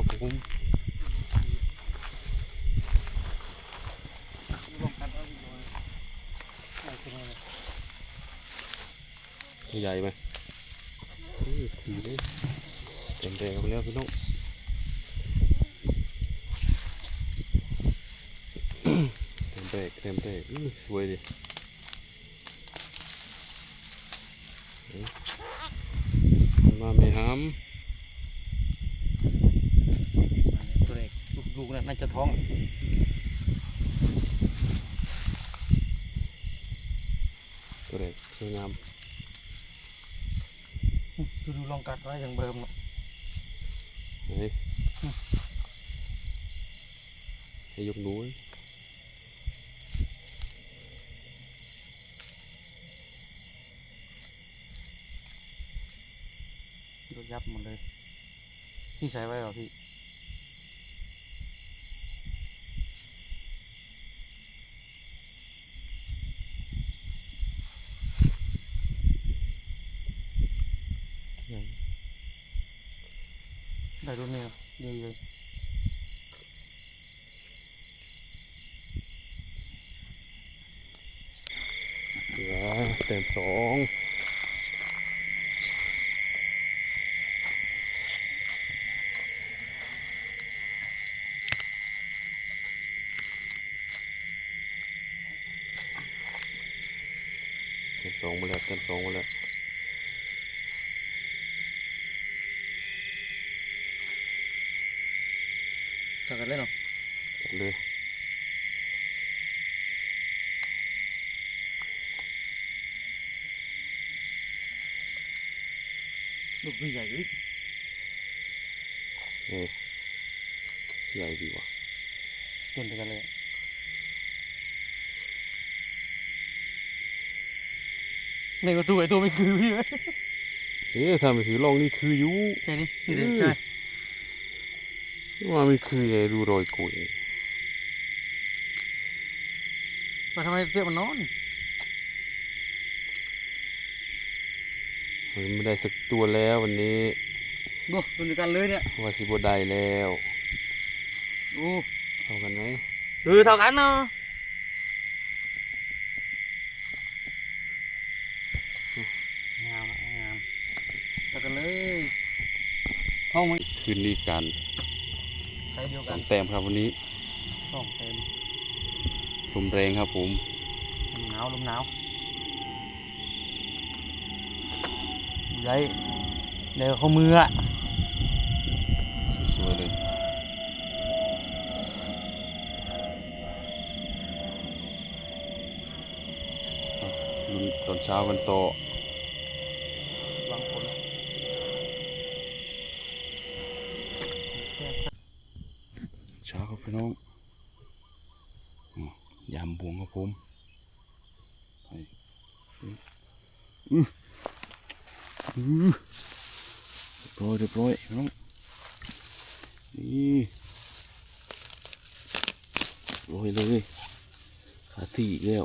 อกัดเอาอีกหน่อยเอาขึ้มใหญ่ไหมอื้อทีเลยเต็มแรงไปแล้วพี่น้องเต็มแรงเต็มแรงสวยดิมาไม่ห้ตัวเล็กลูกๆนั่นน่าจะท้องำตัวเด็กสวยงามดูดูลองกัดไว้อย่างเบิ่มเนาะเฮ้ยให้ยกหนูเว้ยโดนยับหมดเลย พี่ใช้ไว้เหรอพี่ได้รุ่นนี้ดีเลย เหลือเต็มสองเต็มสองมาแล้วเต็มสองมาแล้วจัดกันเลยเนาะจัดเลย ลูกพี่ใหญ่เลยเอ้ยใหญ่ดีว่ะเต็มไปกันเลยในประตูไอ้ตัวไม่คือพี่ไหมเอ๊ะถ้าไม่ถือลองนี่คืออยุแค่นี้นี่เลยอืมใช่ว่าไม่คือไงดูรอยกุยมาทำไมเตี้ยมันนอน มัน ไม่ได้สักตัวแล้ววันนี้ดูดูด้วยกันเลยเนี่ยว่าสิบได้แล้วดูเท่ากันไหมดูเท่ากันเนาะงามอะงามเท่ากันเลยห้องมันคืนดีกันใช้เดียวสกัอนงแต้มครับวันนี้สองเต็มลมแรงครับผม ลมหนาวลมหนาว ใหญ่เดี๋ยวเขามืออะสวยเลยลุ้นตอนเช้ากันโตวางผลเช้าครับพี่น้องอยามบวงครับผมไปอื้ออื้อ เรียบร้อยเรียบร้อยน้องนี่โรยเลยขาที่อีกแล้ว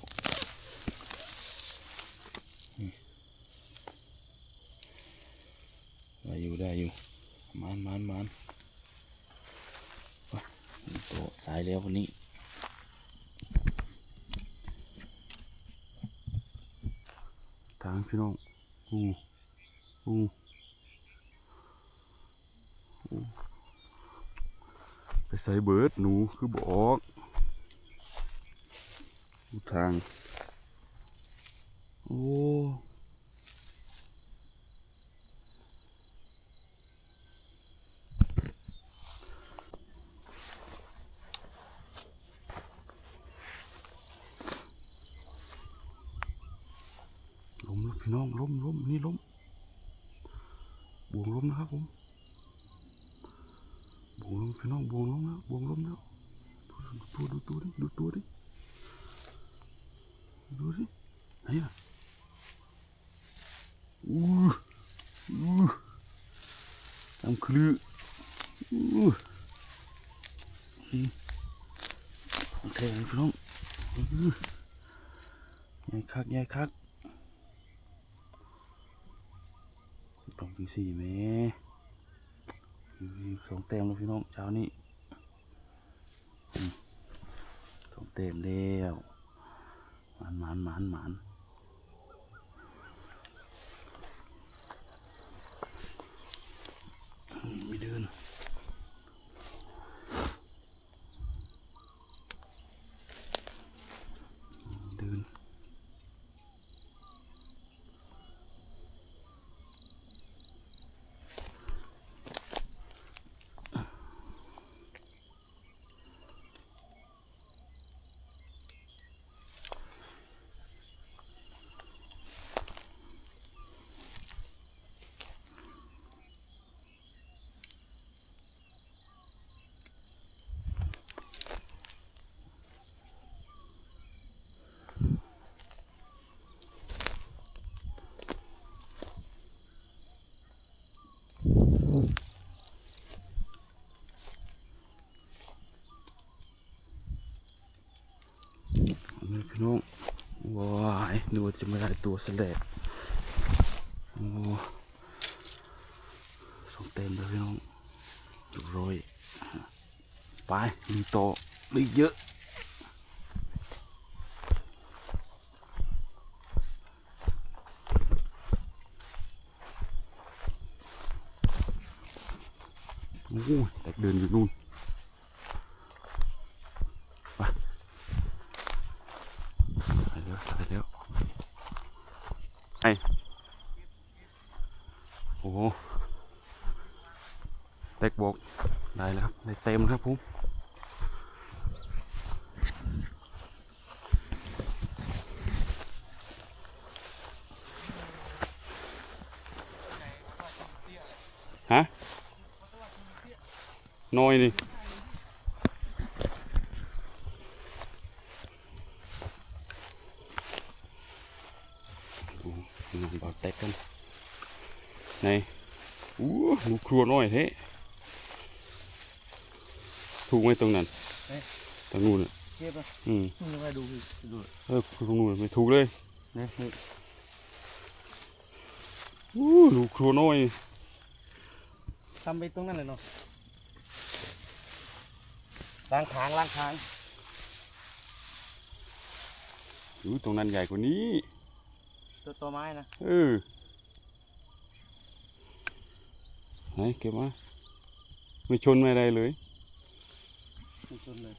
ได้อยู่ได้อยู่มานมานมานนี่โตสายแล้ววันนี้ทางพี่น้องอู้อู้อู้ ไปใส่เบิร์ดหนูคือบอกดูทาง โอ้ล้มล้วพี่น้องล้มล้มนี่ล้ม บวงลมนะครับผมบวงลมพี่น้องบวงลมแล้วบวงลมแล้วดูตัวดูตัวดิดูตัวดิดูดิไหนอะอู้อู้ตามคลืออู้อืมของแท้พี่น้องอู้ใหญ่คักใหญ่คัก ต้อง จังสี่เม่มีสองเต็มแล้วพี่น้องเช้านี้สองเต็มแล้วหมานหมานหมานหมานอืมไม่เดินเดิน นี่พี่น้องว้ายนึกว่าจะไม่ได้ตัวสแลกโอ้สองเต็มเลยพี่น้องดูโรยไปมีโตมีเยอะโอ้แต่เดินอยู่นู่น ใส่แล้วใส่แล้วไอโอ้โหเต็กบอกได้แล้วครับได้เต็มครับผมฮะ น้อยนี่ดูน้องบอลเต็กกันไหนอู้ลูกครัวน้อยเฮ้ถูกไหมตรงนั้นตรงนู้นอะเก็บอะอืมมึงยังไงดูพี่ดูเออตรงนู้นไม่ถูกเลยนี่นี่อู้ลูกครัวน้อยทำไปตรงนั้นเลยเนาะ ล้างค้างล้างค้างอู้ตรงนั้นใหญ่กว่านี้ ตัวตัวไม้นะเออไหนเก็บมาไม่ชนไม่อะไรเลยไม่ชนเลย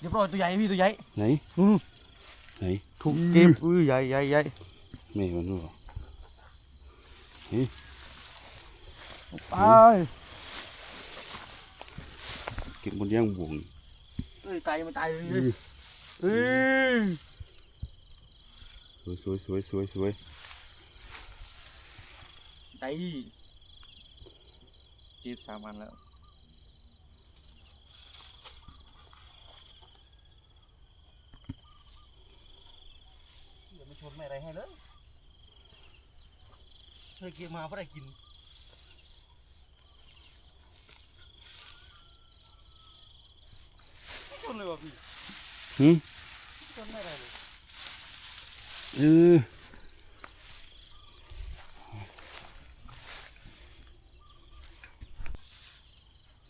เรียบร้อยตัวใหญ่พี่ตัวใหญ่ไหนอืมไหนถูกเก็บอุ้ยใหญ่ใหญ่ใหญ่แม่มันรู้เหรอ ไปเก็บบนย่างบ่วงเอ้ยตายยังไม่ตายเลยอื้อเอ้ยสวยสวยสวยสวยสวยตายเจ็บสามวันแล้วอย่าไม่ชนไม่อะไรให้เลย เคยเก็บมาเพราะได้กินไม่ชนเลยว่ะพี่หืมชนไม่ได้เลยเออ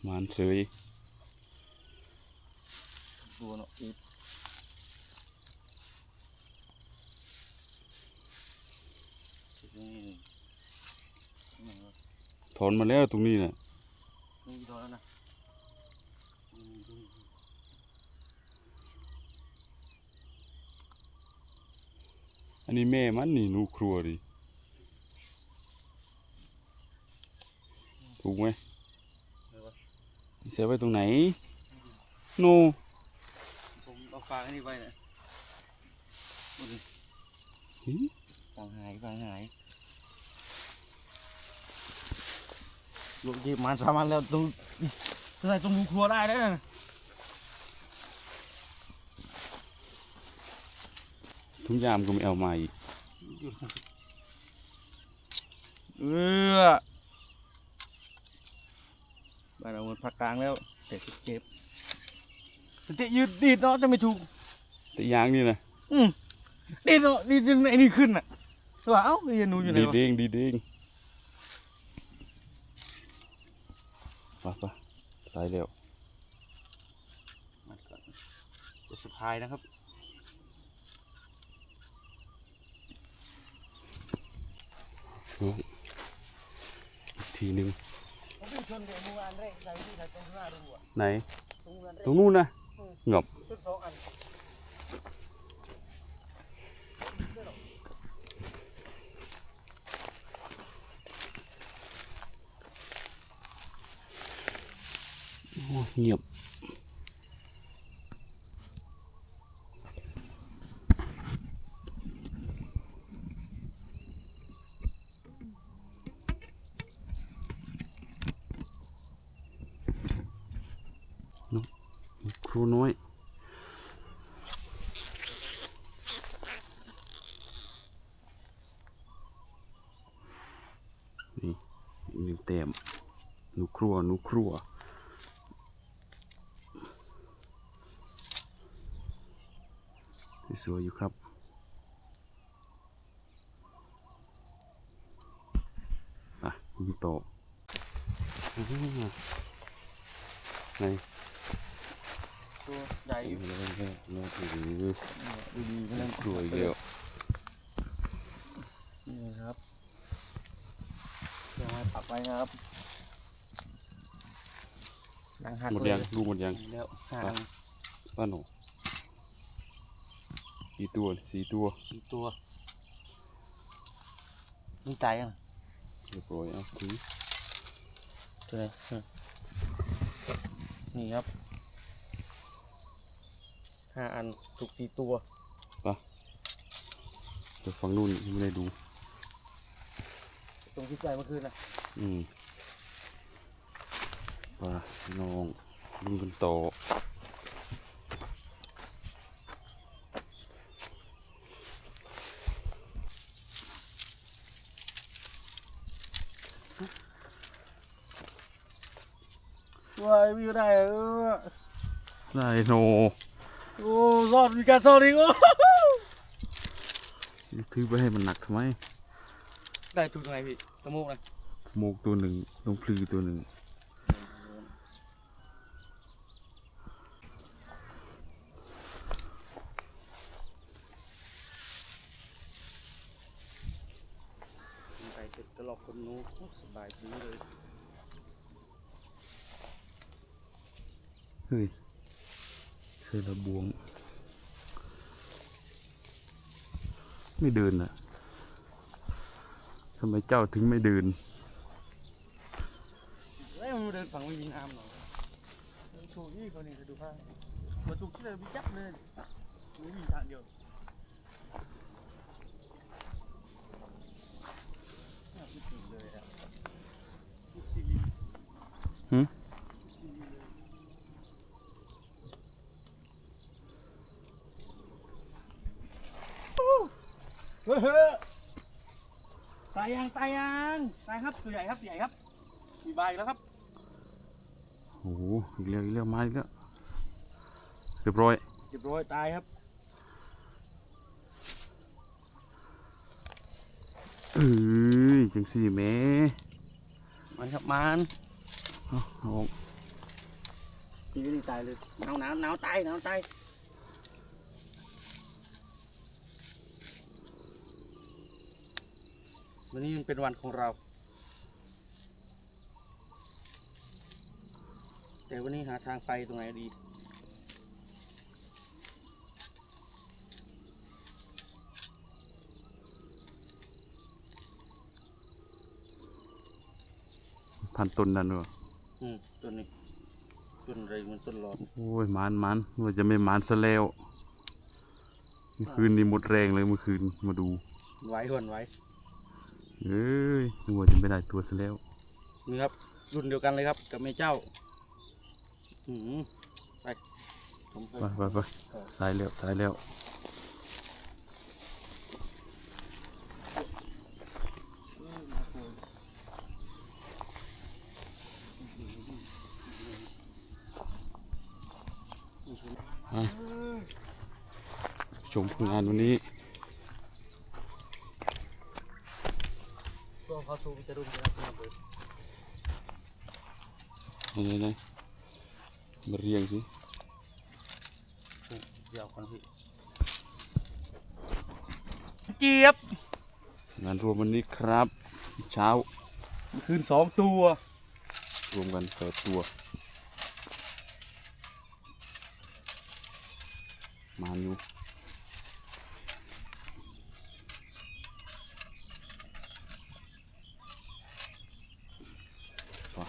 หมันเฉย ตัวเนาะอีกนี่นี่วะ ถอนมาแล้วตรงนี้น่ะนี่ตัวแล้วนะอันนี้แม่มันนี่หนูครัวดิถูกไหมเดี๋ยววะเสียไว้ตรงไหนโนผมเอาฟางอันนี้ไว้เนี่ยดูดิหืมฟางหายฟางหาย ลูกจีบมันสามารถแล้วตรงใส่ตรงรูครัวได้ได้นะทุกยามก็ไม่เอามาอีกเออบ้านเรามันพักกลางแล้วแต่เก็บแต่ยืดดีดเนาะจะไม่ถูกแต่ยางนี่นะอืมนี่เนาะนี่ดึงไอ้นี่ขึ้นอะว่าเอ้าไอ้หนูอยู่ไหนดีวะเด้งดีเด้ง ปไปสายเร็วมัดก่อนจะสะพายนะครับนี่อีกทีหนึ่งผมชนกับมูอันแรกใส่ที่ใส่ตรงหน้าดูอะไหนตรงอันแรกตรงนู้นนะหงบ ชุดสองอัน โอ้ เงียบนครูน้อยนี่อีกหนึ่งเต็มนูครัวนูครัว สวยๆอยู่ครับ อะยิงต่ออ่าไหนตัวใหญ่อีกแล้วแค่โน้ตดูดูดีๆก็เริ่มครัวอีกแล้วนี่ครับเดี๋ยวมาปักไว้ครับดังหักหมดเลยังดูหมดยังแล้วห้าไปอันป้าหนู กี่ตัวสี่ตัวสี่ตัวนี่ตายยังเรียบร้อยอะถือตัวไหนอืมนี่ครับห้าอันถูกสี่ตัวเดี๋ยวฝั่งนู้นยังไม่ได้ดู ตรงที่ใจเมื่อคืนนะอืมไป่าน้องลุงกันต่ อว้ายมีได้เออได้โนโอ้รอดมีการซ่อนอีกโอ้ถือไปให้มันหนักทำไม ได้ถูกตรงไหนพี่ตะมูกนะหมูกตัวหนึ่งลงพลือตัวหนึ่ง ไปเสร็จตลอกคนนู้สบายดีเลย เฮ้ยเคยระบวง ไม่เดินอะทำไมเจ้าถึงไม่เดินแล้วมันเดินฝั่งไม่มีน้ำหรอกถูกนี่คนนี้จะดูข้างมาถูกที่เลยมีจับเลยไม่มีทางเดียวน่าคิดถึงเลยอะหืม เฮ้ยตา ยยังตายยังตายครับตัวใหญ่ครับตัวใหญ่ครับมีใบแล้วครับโอ้โหอีกแล้วอีกแล้วมาอีกแล้วเรียบร้อยเรียบร้อยตายครับเอ้ยจังสี่แหม่มันครับมันเอาเอาออกทีนี้ตายเลยหนาวหนาวหนาวตายหนาวตาย วันนี้มันเป็นวันของเรา แต่วันนี้หาทางไปตรงไหนดีพันต้นนั่นวะอืมต้นนี้ต้นอะไรมันต้นหลอดโอ้ยหมันหมันว่าจะไม่หมันซะแล้วเมื่อคืนนี้หมดแรงเลยเมื่อคืนมาดูไว้หวนไว้ เอ้ยนึกว่าจะไม่ได้ตัวซะแล้ว นี่ครับ รุ่นเดียวกันเลยครับ กับแม่เจ้าอืมไปผมเคยไปไปไปสายแล้วสายแล้วอะชมผลงานวันนี้ จะรุมจะรับระเบิด ไหนไหนมาเรียงสิเดี๋ยวก่อนพี่เจี๊ยบงานรวมวันนี้ครับ เช้า คืนสองตัว รวมกันแปดตัว มาอยู่ต่อ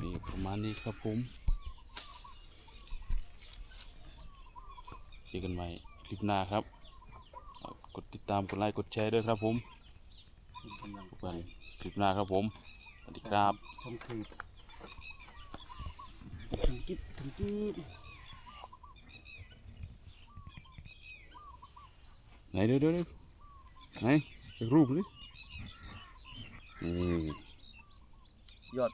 นี่ประมาณนี้ ครับผมเจอกันใหม่คลิปหน้าครับ กดติดตามกดไลค์กดแชร์ด้วยครับผมพบกันคลิปหน้าครับผม สวัสดีครับทำคืนถึงกิ๊บถึงกิ๊บไหนเดี๋ยวเดี๋ยวไหนจากรูปนี่ยอด